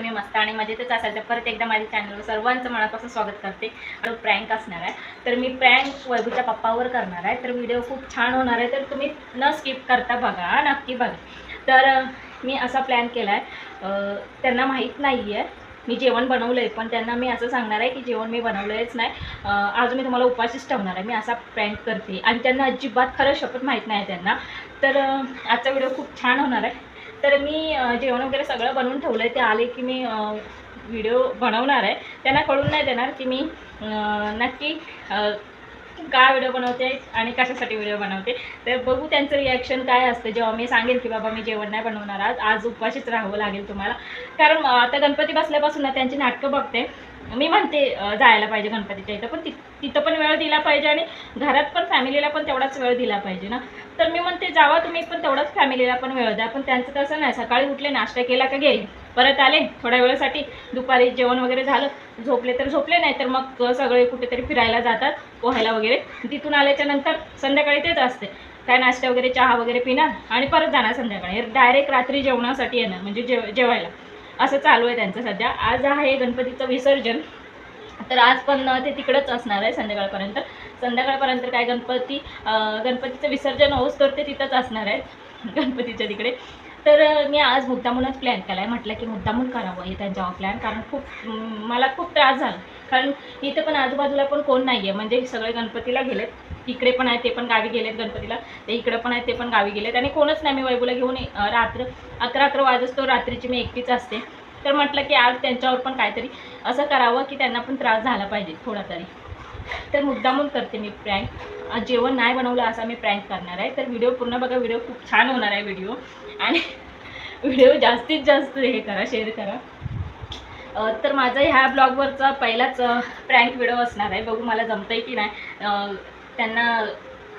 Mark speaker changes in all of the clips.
Speaker 1: तुम्ही मस्त आणि मजेतच असाल तर परत एकदा माझ्या चॅनलवर सर्वांचं मनापासून स्वागत करते. आणि प्रँक असणार आहे. तर मी प्रँक वैभूच्या पप्पावर करणार आहे. तर व्हिडिओ खूप छान होणार आहे. तर तुम्ही न स्किप करता बघा. नक्की बघा. तर मी असा प्लॅन केला आहे त्यांना माहीत नाही आहे मी जेवण बनवलं आहे पण त्यांना मी असं सांगणार आहे की जेवण मी बनवलंयच नाही. आज मी तुम्हाला उपाशीच ठेवणार आहे. मी असा प्रँक करते. आणि त्यांना अजिबात खरं शपथ माहीत नाही त्यांना. तर आजचा व्हिडिओ खूप छान होणार आहे. तर मी जेवण वगैरे सगळं बनवून ठेवलं आहे ते आले की मी व्हिडिओ बनवणार आहे. त्यांना कळून नाही देणार की मी नक्की का काय व्हिडिओ बनवते आणि कशासाठी व्हिडिओ बनवते? तर बघू त्यांचं रिॲक्शन काय असतं. जेव्हा मी सांगेन की बाबा मी जेवण नाही बनवणार आज आज उपवाशीच राहावं लागेल तुम्हाला. कारण आता गणपती बसल्यापासून ना त्यांची नाटकं बघते. मी म्हणते जायला पाहिजे गणपतीच्या इथं पण ति तिथं पण वेळ दिला पाहिजे आणि घरात पण फॅमिलीला पण तेवढाच वेळ दिला पाहिजे ना. तर मी म्हणते जावा तुम्ही पण तेवढाच फॅमिलीला पण वेळ द्या. पण त्यांचं तसं नाही. सकाळी उठले नाश्ता केला का गेले परत आले थोड्या वेळासाठी. दुपारी जेवण वगैरे झालं. झोपले तर झोपले नाही तर मग सगळे कुठेतरी फिरायला जातात पोहायला वगैरे. तिथून आल्याच्यानंतर संध्याकाळी तेच असते. काय नाश्ता वगैरे चहा वगैरे पिणार आणि परत जाणार संध्याकाळी. डायरेक्ट रात्री जेवणासाठी येणार म्हणजे जेव जेवायला. असं चालू आहे त्यांचं सध्या. आज आहे गणपतीचं विसर्जन. तर आज पण ते तिकडंच असणार आहे संध्याकाळपर्यंत. संध्याकाळपर्यंत काय गणपती गणपतीचं विसर्जन होऊस तर ते तिथंच असणार आहे. गणपतीच्या तिकडे. तर मी आज मुद्दामूनच प्लॅन केला आहे म्हटलं की मुद्दामून करावं हे त्यांच्यावर प्लॅन कारण खूप मला खूप त्रास झाला. कारण इथं पण आजूबाजूला पण कोण नाही आहे म्हणजे सगळे गणपतीला गेलेत. इकडे पण आहे ते पण गावी गेलेत गणपतीला. ते इकडे पण आहे ते पण गावी गेलेत. आणि कोणच नाही. मी वैभूला घेऊन रात्र अकरा अकरा वाजतो रात्रीची मी एकटीच असते. तर म्हटलं की आज त्यांच्यावर पण काहीतरी असं करावं की त्यांना पण त्रास झाला पाहिजे थोडा तरी. तर मुद्दामून करते मी प्रँक जेवण नाही बनवलं असा मी प्रँक करणार आहे. तर व्हिडिओ पूर्ण बघा व्हिडिओ खूप छान होणार आहे व्हिडिओ आणि व्हिडिओ जास्तीत जास्त हे करा शेअर करा. तर माझा ह्या ब्लॉगवरचा पहिलाच प्रँक व्हिडिओ असणार आहे. बघू मला जमतंय की नाही. त्यांना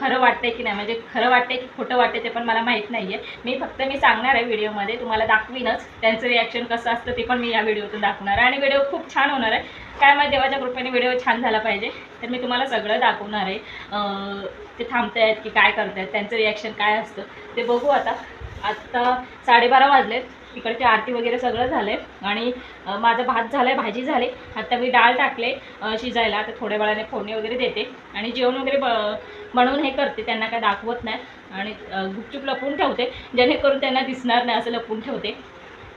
Speaker 1: खरं वाटतंय की नाही? म्हणजे खरं वाटतंय की खोटं वाटते ते पण मला माहीत नाही आहे मी फक्त मी सांगणार आहे व्हिडिओमध्ये तुम्हाला दाखवीनच त्यांचं रिॲक्शन कसं असतं ते पण मी या व्हिडिओतून दाखवणार आहे. आणि व्हिडिओ खूप छान होणार आहे. काय माझ्या देवाच्या कृपेने व्हिडिओ छान झाला पाहिजे तर मी तुम्हाला सगळं दाखवणार आहे. ते थांबतायत की काय करतायत त्यांचं रिॲक्शन काय असतं ते बघू आता. आत्ता साडेबारा वाजलेत. इकडची आरती वगैरे सगळं झालं आहे आणि माझं माझा भात झाला आहे भाजी झाली. आता मी डाळ टाकले शिजायला. आता थोड्या वेळाने फोडणी वगैरे देते. आणि जेवण वगैरे ब बनवून हे करते. त्यांना काय दाखवत नाही. आणि गुपचूप लपवून ठेवते. जेणेकरून त्यांना दिसणार नाही असं लपवून ठेवते.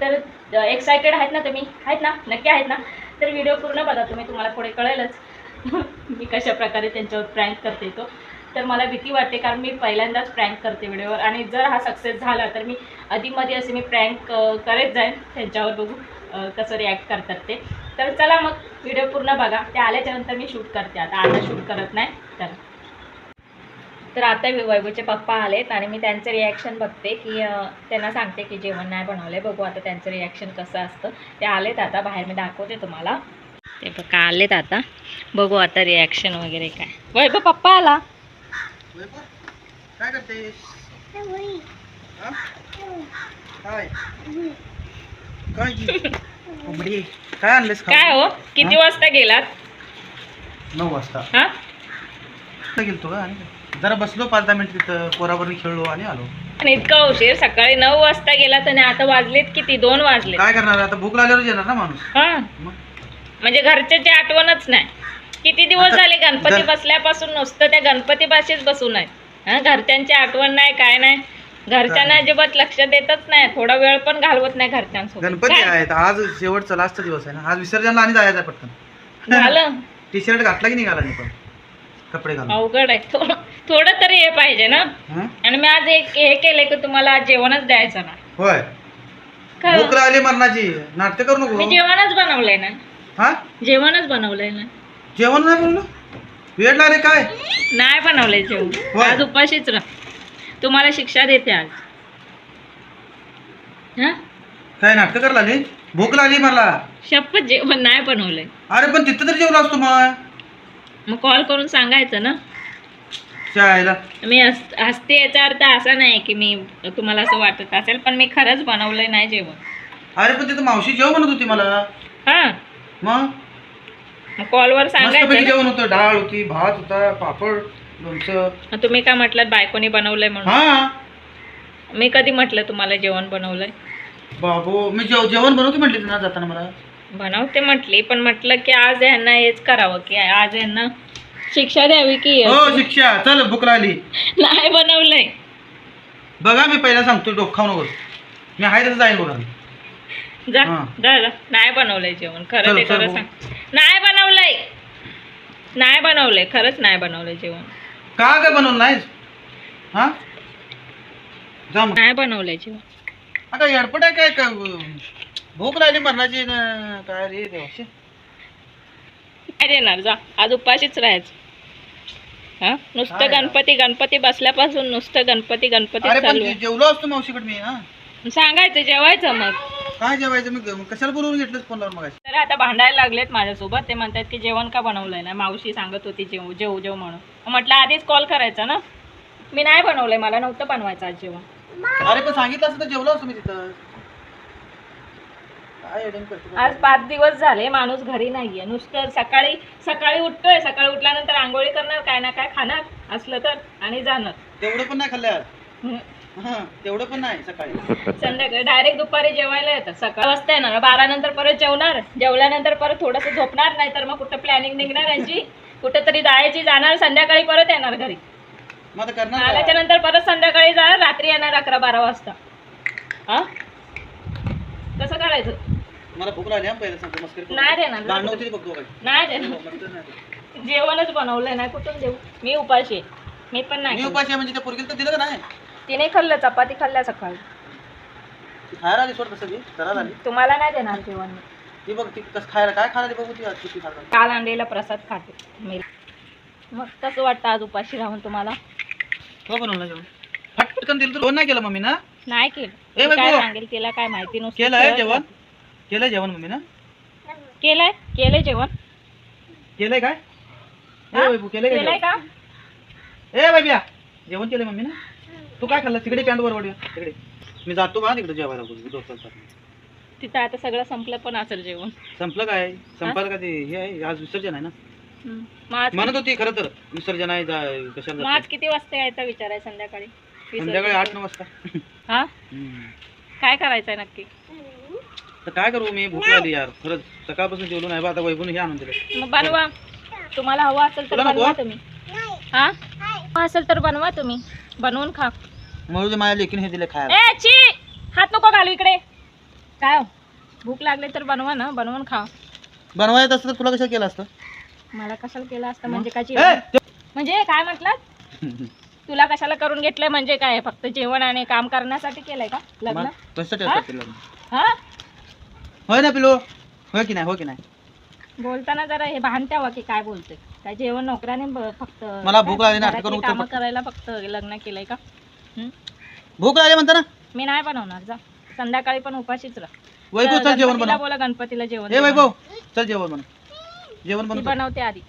Speaker 1: तर एक्सायटेड आहेत ना तुम्ही? आहेत ना? नक्की आहेत ना? तर व्हिडिओ पूर्ण बघा. तुम्ही तुम्हाला पुढे कळेलच. मी कशा प्रकारे त्यांच्यावर प्रँक करते तो. तर मला भीती वाटते कारण मी पहिल्यांदाच प्रँक करते व्हिडिओवर आणि जर हा सक्सेस झाला तर मी आधीमध्ये असे मी प्रँक करत जाईन त्यांच्यावर बघू कसं रिॲक्ट करतात ते. तर चला मग व्हिडिओ पूर्ण बघा. ते आल्याच्यानंतर मी शूट करते. आता आता शूट करत नाही तर. तर आता वि- वैभवचे पप्पा आलेत आणि मी त्यांचं रिॲक्शन बघते की त्यांना सांगते की जेवण नाही बनवलं बघू आता त्यांचं रिॲक्शन कसं असतं. ते आलेत आता. बाहेर मी दाखवते तुम्हाला. ते बघा आलेत आता. बघू आता रिॲक्शन वगैरे काय. वैभव पप्पा आला.
Speaker 2: काय करते काय काय? जी? कोंबडी. काय आणलेस?
Speaker 1: काय हो? किती? वाजता गेलात?
Speaker 2: नऊ वाजता.
Speaker 1: हा?
Speaker 2: गेलतो का आणि? जरा बसलो पाच दहा मिनिट तिथं पोराबरोबर खेळलो आणि आलो.
Speaker 1: आणि इतका उशीर. सकाळी नऊ वाजता गेलात आणि आता वाजलेत किती? दोन वाजले
Speaker 2: काय करणार? आता भूक लागल्यावर येणार ना माणूस.
Speaker 1: हा.
Speaker 2: मग?
Speaker 1: म्हणजे घरच्याची आठवणच नाही. किती दिवस झाले गणपती बसल्यापासून नुसतं त्या गणपती पाशीच बसून आहेत हा घरच्यांची आठवण नाही काय नाही. घरच्यांना? अजिबात लक्ष देतच नाही. थोडा वेळ पण घालवत नाही घरच्यांसोबत.
Speaker 2: गणपती
Speaker 1: काय?
Speaker 2: आहेत. आज शेवटचा लास्ट दिवस आहे ना. आज विसर्जनला आणि जायचं आहे पटकन.
Speaker 1: झालं?
Speaker 2: टी शर्ट घातला की निघाला नाही पण? कपडे घालून.
Speaker 1: अवघड आहे. थोडं थोडं तरी हे पाहिजे ना?
Speaker 2: हं?
Speaker 1: आणि मी आज एक हे केलंय की तुम्हाला आज जेवणच द्यायचं ना.
Speaker 2: होय. भूक लागली मरणाची. नाट्य करू
Speaker 1: मी
Speaker 2: नको
Speaker 1: जेवणच बनवलंय ना.
Speaker 2: हा?
Speaker 1: जेवणच बनवलंय ना.
Speaker 2: जेवण नाही बोललो वेळ लागले काय?
Speaker 1: नाही बनवलंय जेवण.
Speaker 2: होय.
Speaker 1: आज उपाशीच राह. तुम्हाला शिक्षा देते आज. हा?
Speaker 2: काय नाटकं करायला लागली भूक लागली मला.
Speaker 1: शपथ जेवण नाही बनवलंय.
Speaker 2: अरे पण तिथं तरी जेवलो असतो मग.
Speaker 1: मग कॉल करून सांगायचं ना.
Speaker 2: शाळेला.
Speaker 1: मी हस- हसते याचा अर्थ असा नाही की मी तुम्हाला असं वाटत असेल पण मी खरंच बनवलंय नाही जेवण.
Speaker 2: अरे पण तिथं मावशी जेव म्हणत होती मला.
Speaker 1: हा.
Speaker 2: मग?
Speaker 1: कॉलवर
Speaker 2: मस्तपैकी
Speaker 1: सांगायचं ना.
Speaker 2: जेवण होतं. डाळ होती भात होता पापड लोणचं.
Speaker 1: तुम्ही काय म्हटलं बायकोनी बनवलंय म्हणून?
Speaker 2: हा.
Speaker 1: मी कधी म्हटलं तुम्हाला जेवण बनवलंय?
Speaker 2: बाबू मी जेव जेवण बनवतो म्हटली ना जाताना मला.
Speaker 1: बनवते म्हटली पण म्हटलं की आज यांना हेच करावं की आज यांना शिक्षा द्यावी की
Speaker 2: हो शिक्षा. चल भूक लागली.
Speaker 1: नाही बनवलंय.
Speaker 2: बघा मी पहिला सांगतो डोक खाऊ नको मी आहे तसं जाईल बघा
Speaker 1: जा
Speaker 2: हा.
Speaker 1: जा जा. नाही बनवलंय जेवण. खरं
Speaker 2: चल,
Speaker 1: ते
Speaker 2: चल
Speaker 1: खरं
Speaker 2: भाऊ.
Speaker 1: सांग. नाही बनवलंय. नाही बनवलंय खरंच नाही बनवलंय जेवण.
Speaker 2: का काय बनवलं हा? जा मग.
Speaker 1: नाही बनवलंय जेवण.
Speaker 2: आता एडपट आहे काय? भूक लागली मरणाची? न, काय रे देवाशी?
Speaker 1: काय देणार जा. आज उपाशीच राहायचं. हा? नुसतं? गणपती गणपती बसल्यापासून नुसतं गणपती गणपती
Speaker 2: अरे पण
Speaker 1: चालू आहे.
Speaker 2: जेवलो असतो मावशीकडे मी हा.
Speaker 1: सांगायचं जेवायचं मग.
Speaker 2: काय जेवायचं? मी कशाला बोलवून घेतलंस फोनवर मग
Speaker 1: तर आता भांडायला लागलेत माझ्यासोबत. ते म्हणतात की जेवण का बनवलंय ना मावशी सांगत होती जेव जेव जेव म्हणून. मग म्हटलं आधीच कॉल करायचा ना? मी नाही बनवलंय मला नव्हतं बनवायचं आज जेवण.
Speaker 2: अरे पण सांगितलं असतं तर जेवलो असतो मी तिथं. काय येडण करतो
Speaker 1: आज पाच दिवस झाले माणूस घरी नाहीये. नुसतं सकाळी सकाळी उठतोय सकाळी उठल्यानंतर आंघोळी करणार काय ना काय खाणार असलं तर आणि जाणार.
Speaker 2: तेवढं पण नाही खाल्लं यार.
Speaker 1: हम्म.
Speaker 2: हा तेवढं पण नाही सकाळी
Speaker 1: संध्याकाळी डायरेक्ट दुपारी जेवायला येतात सकाळ वाजता येणार बारा नंतर परत जेवणार जेवल्यानंतर परत थोडंसं झोपणार नाही तर मग कुठं प्लॅनिंग निघणार यांची कुठं तरी जायची जाणार संध्याकाळी परत येणार घरी
Speaker 2: मग आता करणार
Speaker 1: आल्याच्या
Speaker 2: काय?
Speaker 1: नंतर परत संध्याकाळी जाणार रात्री येणार अकरा बारा वाजता हा कसं करायचं
Speaker 2: मला भूक लागली हा पहिलं सांगतो मस्करी करू
Speaker 1: नाही
Speaker 2: नको.
Speaker 1: देणार.
Speaker 2: भांडणं होती ती बघ दोघांची.
Speaker 1: नाही देणार
Speaker 2: मस्करी नाही देणार.
Speaker 1: जेवणच बनवलंय नाही कुठून देऊ मी उपाशी आहे. मी पण नाही
Speaker 2: मी
Speaker 1: खाल्लं.
Speaker 2: उपाशी आहे म्हणजे त्या पोरगीला तर दिलं का नाही
Speaker 1: तिने खाल्लं चपाती खाल्ल्या सकाळी.
Speaker 2: ती खायला आली सोड तसं ती करायला आली.
Speaker 1: तुम्हाला नाही देणार जेवण मी.
Speaker 2: ती बघ ती कसं खायला काय खायला आली बघू ती आज किती खायला
Speaker 1: काल आणलेला प्रसाद खाते. मी. मग कसं वाटतं आज उपाशी राहून तुम्हाला?
Speaker 2: हो बनवलं जेवण. फटकन दिलं तर फोन नाही केलं मम्मी ना?
Speaker 1: नाही केलं.
Speaker 2: ए
Speaker 1: ती
Speaker 2: बाई,
Speaker 1: काय. सांगेल तिला काय माहिती नसतं
Speaker 2: केलं आहे
Speaker 1: खेळत
Speaker 2: जेवण?
Speaker 1: राहते.
Speaker 2: केलं जेवण मम्मी ना?
Speaker 1: केलंय? केलंय जेवण?
Speaker 2: केलंय काय? ए
Speaker 1: हा?
Speaker 2: बाबू केलंय
Speaker 1: केलंय
Speaker 2: काय
Speaker 1: का?
Speaker 2: ए बाबिया जेवण केलंय मम्मी ना? तू काय खाल्लं तिकडे पॅन्ट वर तिकडे. मी जातो बा तिकडे जेवायला बोलू. दोस्तांचा
Speaker 1: तिथं आता सगळं संपलं पण असेल जेवण.
Speaker 2: संपलं काय? संपायला का ते हे आहे? आज विसर्जन आहे ना?
Speaker 1: हम्म. मग आज
Speaker 2: म्हणत होती खरं तर विसर्जन आहे जा कशाला
Speaker 1: मग आज
Speaker 2: जाते?
Speaker 1: किती वाजता यायचा विचार आहे संध्याकाळी
Speaker 2: संध्याकाळी आठ नऊ वाजता.
Speaker 1: हा?
Speaker 2: हम्म.
Speaker 1: काय करायचंय नक्की?
Speaker 2: तर काय करू मी? भूक लागली यार. खरंच सकाळपासून जेवलो नाही बा आता वैभवने हे आणून दिलं.
Speaker 1: मग बनवा. तुम्हाला हवं असेल तर
Speaker 2: तुला नको?
Speaker 1: बनवा तुम्ही. हा? हवं असेल तर बनवा तुम्ही. बनवून खा.
Speaker 2: म्हणून माझ्या लेकीने हे दिले खायला.
Speaker 1: ए ची! हात नको घालू इकडे. काय हो? भूक लागली तर बनवा ना बनवून खा
Speaker 2: बनवायचं असतं तर तुला कशाला केलं असतं?
Speaker 1: मला कशाला केलं असतं? म्हणजे? काय जेवण? म्हणजे काय म्हटलं तुला कशाला करून घेतलंय म्हणजे काय? फक्त जेवण आणि काम करण्यासाठी केलंय का? लग्न?
Speaker 2: मग कसं
Speaker 1: हा?
Speaker 2: ठेवतात ते लग्न?
Speaker 1: हा?
Speaker 2: होय ना पिलो हो की नाही? हो की नाही?
Speaker 1: बोलताना जरा हे भान ठेवा की काय बोलतोय. काय जेवण नोकराने ब- फक्त
Speaker 2: मला भूक लागली ना, करून
Speaker 1: कामं करायला फक्त लग्न केलंय का? हं?
Speaker 2: भूक लागली म्हणता ना?
Speaker 1: मी नाही बनवणार जा. संध्याकाळी पण उपाशीच राह.
Speaker 2: वैभव चल जेवण
Speaker 1: गणपतीला
Speaker 2: बनव.
Speaker 1: बोला गणपतीला जेवण
Speaker 2: ए
Speaker 1: दे
Speaker 2: वैभव चल जेवण बनव. जेवण
Speaker 1: ती
Speaker 2: बनव
Speaker 1: बनवते आधी.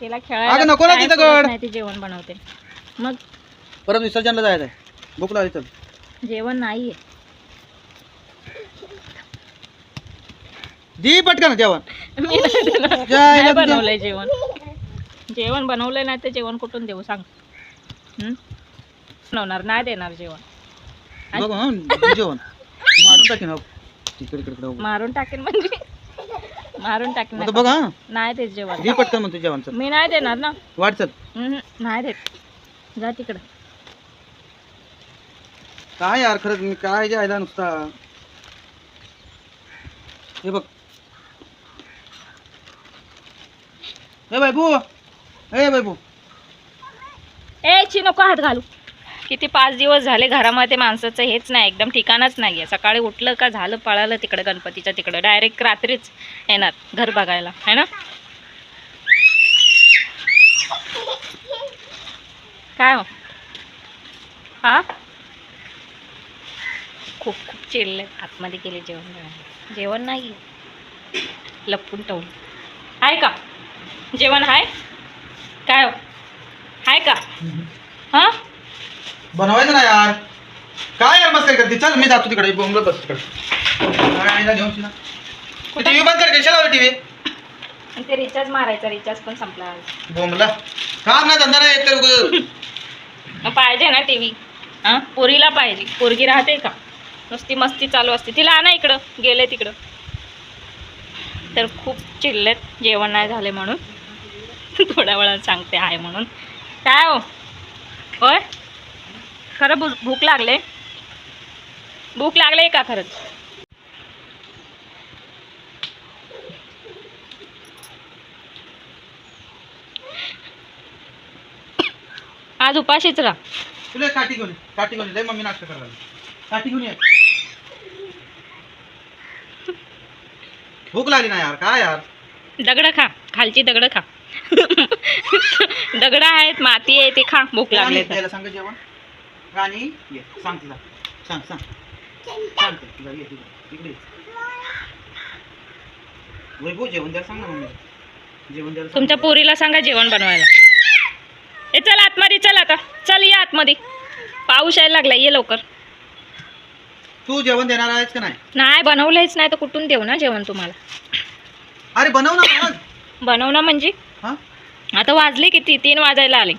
Speaker 1: तिला
Speaker 2: अगं,
Speaker 1: खेळायला
Speaker 2: नको ना
Speaker 1: time
Speaker 2: तिथं
Speaker 1: पुरत
Speaker 2: गड.
Speaker 1: नाही ती जेवण बनवते. मग?
Speaker 2: परत विसर्जनला जायचं आहे भूक लागली चल
Speaker 1: जेवण नाहीये.
Speaker 2: दी पटकन जेवण.
Speaker 1: मी नाही देणार.
Speaker 2: जायला
Speaker 1: नाही बनवलंय जेवण. जेवण बनवलंय नाही तर जेवण कुठून देऊ सांग. हं? बनवणार नाही देणार जेवण.
Speaker 2: हं, जेवण. मारून टाकीन हो. इकडे इकडे इकडे हो.
Speaker 1: मारून टाकेन म्हणजे? मारून टाकेन
Speaker 2: आता बघ हा.
Speaker 1: नाही देत जेवण.
Speaker 2: दी पटकन म्हणतो जेवण
Speaker 1: मी नाही देणार ना.
Speaker 2: वाट चल
Speaker 1: हं, नाही देत. जा तिकडं.
Speaker 2: काय यार खरंच मी काय जायला नुसता. हे बघ. हे बायबू हे बायबू.
Speaker 1: ए ची नको हात घालू. किती पाच दिवस झाले घरामध्ये माणसाचं हेच नाही एकदम ठिकाणच नाही आहे. सकाळी उठलं का झालं पळालं तिकडे गणपतीच्या तिकडे. डायरेक्ट रात्रीच येणार घर बघायला. है ना? काय हो? हा? खूप खूप चिडले. आतमध्ये गेले जेवण. जेवण नाही. लपून टवून. आहे का? जेवण आहे काय हो? आहे का? हा?
Speaker 2: बनवायचं ना यार. काय यार मस्करी करते? चल मी जातो तिकडे बोंबलत बस तिकडे. घेऊन टीव्ही बंद कर कशाला टीव्ही?
Speaker 1: आणि ते रिचार्ज मारायचा रिचार्ज पण संपला आज.
Speaker 2: बोंबला. का ना धंदा नाही येत तर उगाच.
Speaker 1: मग पाहिजे ना टी व्ही हां? पोरीला पाहिजे. पोरगी राहते का? नुसती मस्ती चालू असते. तिला आणा इकडं. गेले तिकडं. तर खूप चिडलेत. जेवण नाही झाले म्हणून. थोड्या वेळात सांगते आहे म्हणून. काय हो? होय? खरं भू भूक लागले. भूक लागले का खरंच? आज उपाशीच राहा.
Speaker 2: तुला एक काठी घेऊन ये. काठी घेऊन ये. लय मम्मी नाश्ता करायला लागली. काठी घेऊन ये. भूक लागली ना यार. काय यार?
Speaker 1: दगड खा. खालची दगड खा. दगड आहेत माती आहे ते खा. भूक लागले
Speaker 2: सांग जेवण राणी ये सांग तिला. सांग सांग. सांग तिला. ये तिला. इकडे ये. वैभव जेवण द्यायला सांग ना मम्मी. जेवण द्यायला.
Speaker 1: तुमच्या पोरीला सांगा जेवण बनवायला. ए चल आतमध्ये चल आता. चल या आतमध्ये. पाऊस यायला लागला ये लवकर.
Speaker 2: तू जेवण देणार आहेस का नाही?
Speaker 1: नाही बनवलंच नाही तर कुठून देऊ ना जेवण तुम्हाला?
Speaker 2: अरे बनव ना मग
Speaker 1: बनवणं म्हणजे.
Speaker 2: हा?
Speaker 1: आता वाजले किती? तीन वाजायला आले.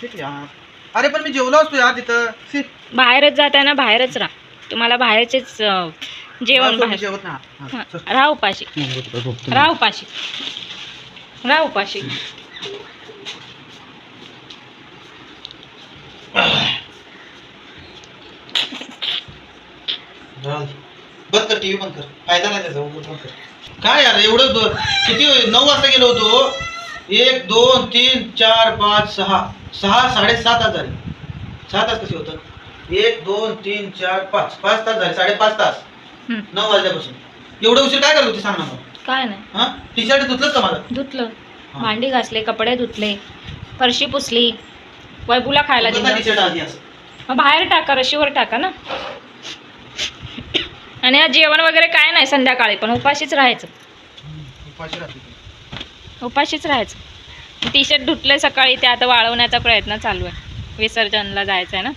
Speaker 2: ठीक यार. अरे पण मी जेवलो असतो यार तिथं. शी.
Speaker 1: बाहेरच जाताना बाहेरच राहा. तुम्हाला बाहेरचेच अं, जेवण
Speaker 2: असं मी
Speaker 1: बाहेर.
Speaker 2: जेवत नाही हा, चल.
Speaker 1: राहा उपाशी. राहा उपाशी. राहा उपाशी.
Speaker 2: दे. बंद कर टीव्ही बंद कर. फायदा नाही त्याचा उगाच बंद कर. काय यार एवढं ब- किती नऊ वाजता गेलो होतो. एक दोन तीन चार पाच सहा. सहा साडेसात तास झाले सहा तास कसे होतं एक दोन तीन चार पाच. पाच तास झाले साडेपाच तास. नऊ वाजल्यापासून. एवढं उशीर काय करत होती सांग ना मग?
Speaker 1: काय नाही.
Speaker 2: हा? टी शर्ट धुतलंच का माझं
Speaker 1: धुतलं.
Speaker 2: हा.
Speaker 1: भांडी घासले कपडे धुतले फरशी पुसली वैबूला खायला
Speaker 2: टी
Speaker 1: दिलं.
Speaker 2: शर्ट आधी असं?
Speaker 1: मग बाहेर टाका रशीवर टाका ना. आणि आज जेवण वगैरे काय नाही संध्याकाळी पण उपाशीच राहायचं.
Speaker 2: उपाशी राहते. ती.
Speaker 1: उपाशीच राहायचं. टी शर्ट धुतले सकाळी ते आता वाळवण्याचा प्रयत्न चालू आहे. विसर्जनला जायचं आहे ना?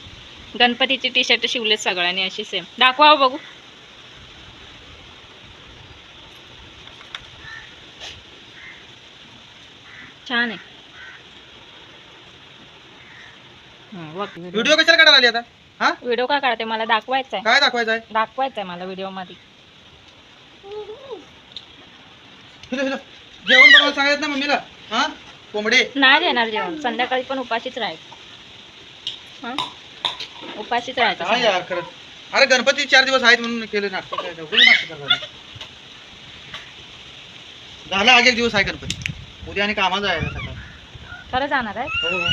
Speaker 1: गणपतीची टी शर्ट शिवलेत सगळ्यांनी अशी सेम दाखवा बघू. छान आहे. हं,
Speaker 2: व्हिडिओ कशाला काढायला आली आता? हा?
Speaker 1: व्हिडिओ का काढते? मला दाखवायचा आहे
Speaker 2: काय दाखवायचं आहे
Speaker 1: दाखवायचं आहे मला
Speaker 2: व्हिडिओमध्ये जेवण बनवायला सांगायचं ना मम्मीला? हा? कोंबडे?
Speaker 1: नाही देणार जेवण. संध्याकाळी पण उपाशीच राहायचं. हं? उपाशीच राहायचं
Speaker 2: काय यार खरंच? अरे गणपती चार दिवस आहेत म्हणून केले नाटक काय. झाला आज एक दिवस आहे गणपती. उद्या आणि कामात जायला सकाळ.
Speaker 1: खरं जाणार आहे?
Speaker 2: हो, हो.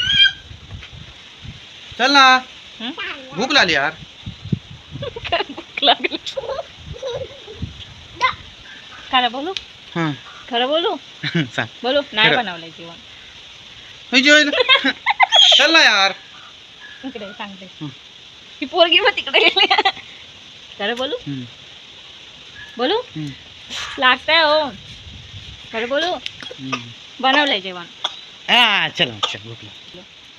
Speaker 2: चल ना.
Speaker 1: हं?
Speaker 2: भूक लागली यार.
Speaker 1: भूक लागली. खरं बोलू?
Speaker 2: हा.
Speaker 1: खरं बोलू? बोलू. नाही
Speaker 2: खरं.
Speaker 1: बनवलंय जेवण.
Speaker 2: चल ना यार.
Speaker 1: इकडे सांगते.
Speaker 2: हं.
Speaker 1: पोरगी मग तिकडे गेली. खरं बोलू? बोलू? लागतंय हो. खरं बोलू. बनवलंय जेवण.
Speaker 2: हा चल.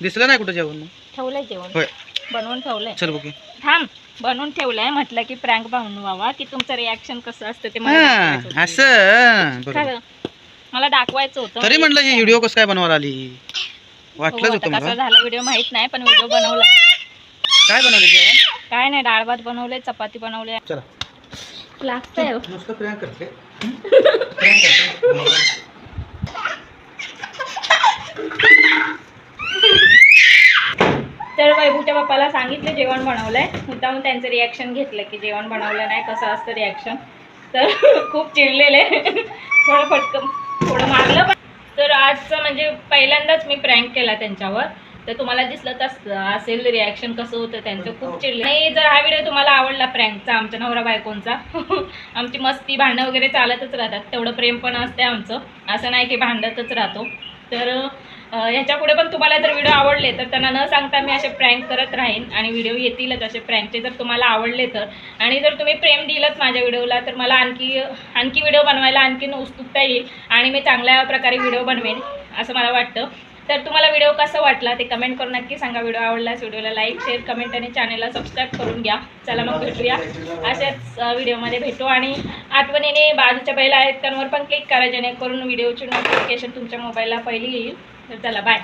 Speaker 2: दिसलं नाही कुठं जेवण?
Speaker 1: ठेवलंय जेवण.
Speaker 2: होय.
Speaker 1: बनवून ठेवलंय.
Speaker 2: चल
Speaker 1: थांब बनवून ठेवलंय. म्हटलं की प्रँक बनवावा की तुमचं रिॲक्शन कसं असतं ते मला.
Speaker 2: असं.
Speaker 1: खरं. मला दाखवायचं होतं.
Speaker 2: तरी म्हटलं ही व्हिडिओ कसं काय बनवायला आली?
Speaker 1: हो,
Speaker 2: वाटलंच
Speaker 1: आता
Speaker 2: होतं
Speaker 1: कसा
Speaker 2: मला
Speaker 1: झाला व्हिडिओ माहीत नाही पण व्हिडिओ बनवला.
Speaker 2: काय बनवलं जेवण?
Speaker 1: काय नाही डाळ भात बनवले चपाती बनवले.
Speaker 2: चला.
Speaker 1: लागतंय हो.
Speaker 2: नुसतं प्रियांक करते
Speaker 1: तर वैभूच्या पप्पाला सांगितलं जेवण बनवलंय. मुद्दाम त्यांचं रिॲक्शन घेतलं की जेवण बनवलं नाही कसं असतं रिॲक्शन तर खूप चिडलेले. थोडं फटकं थोडं मारलं पण. तर आजचं म्हणजे पहिल्यांदाच मी प्रँक केला त्यांच्यावर. तर तुम्हाला दिसलं तस असेल रिॲक्शन कसं होतं त्यांचं खूप चिडलं. आणि जर हा व्हिडिओ तुम्हाला आवडला प्रँकचा आमच्या नवरा बायकोंचा आमची मस्ती भांडणं वगैरे चालतच राहतात. तेवढं प्रेम पण असते आमचं. असं नाही की भांडतच राहतो. तर ह्याच्या पुढे पण तुम्हाला जर व्हिडिओ आवडले तर त्यांना न सांगता मी असे प्रँक करत राहीन आणि व्हिडिओ येतीलच असे प्रँकचे जर तुम्हाला आवडले तर. आणि जर तुम्ही प्रेम दिलंच माझ्या व्हिडिओला तर मला आणखी आणखी व्हिडिओ बनवायला आणखीन उत्सुकता येईल आणि मी चांगल्या प्रकारे व्हिडिओ बनवेन असं मला वाटतं. तर तुम्हाला व्हिडिओ कसा वाटला ते कमेंट करून नक्की सांगा. व्हिडिओ आवडल्यास व्हिडिओला लाईक शेअर कमेंट आणि चॅनलला सबस्क्राईब करून घ्या. चला मग भेटूया. अशाच व्हिडिओमध्ये भेटू आणि आठवणीने बाजूच्या पहिल्या आयकॉनवर पण क्लिक करा जेणेकरून व्हिडिओची नोटिफिकेशन तुमच्या मोबाईलला पहिली येईल. चला बाय